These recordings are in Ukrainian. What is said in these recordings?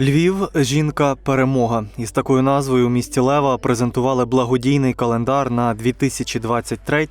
Львів жінка перемога. Із такою назвою у місті Лева презентували благодійний календар на 2023,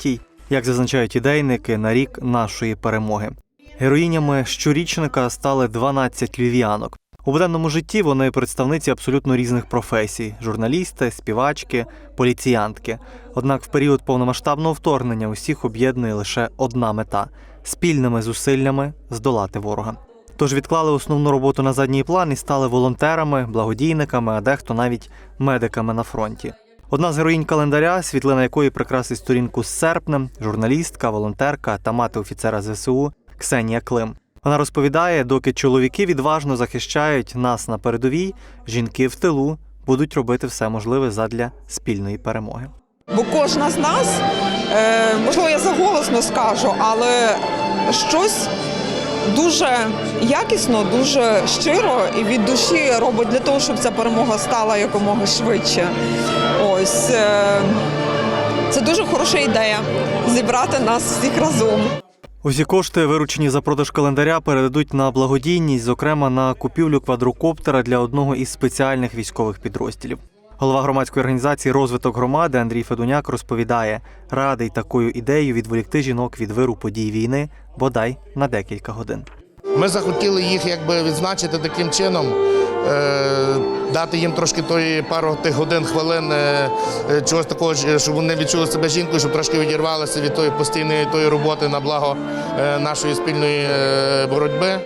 як зазначають ідейники, на рік нашої перемоги. Героїнями щорічника стали 12 львів'янок. У буденному житті вони представниці абсолютно різних професій: журналісти, співачки, поліціянтки. Однак в період повномасштабного вторгнення усіх об'єднує лише одна мета спільними зусиллями здолати ворога. Тож відклали основну роботу на задній план і стали волонтерами, благодійниками, а дехто навіть медиками на фронті. Одна з героїнь календаря, світлина якої прикрасить сторінку з серпнем, журналістка, волонтерка та мати офіцера ЗСУ Ксенія Клим. Вона розповідає, доки чоловіки відважно захищають нас на передовій, жінки в тилу будуть робити все можливе задля спільної перемоги. Бо кожна з нас, е, можливо, я заголосно скажу, але щось дуже якісно, дуже щиро і від душі робить для того, щоб ця перемога стала якомога швидше. Ось е, це дуже хороша ідея зібрати нас всіх разом. Усі кошти, виручені за продаж календаря, передадуть на благодійність, зокрема на купівлю квадрокоптера для одного із спеціальних військових підрозділів. Голова громадської організації розвиток громади Андрій Федуняк розповідає, радий такою ідеєю відволікти жінок від виру подій війни бодай на декілька годин. Ми захотіли їх якби відзначити таким чином, е, дати їм трошки тої пару тих годин, хвилин, е, е, чогось такого, щоб вони відчули себе жінкою, щоб трошки відірвалися від тої постійної тої роботи на благо нашої спільної боротьби.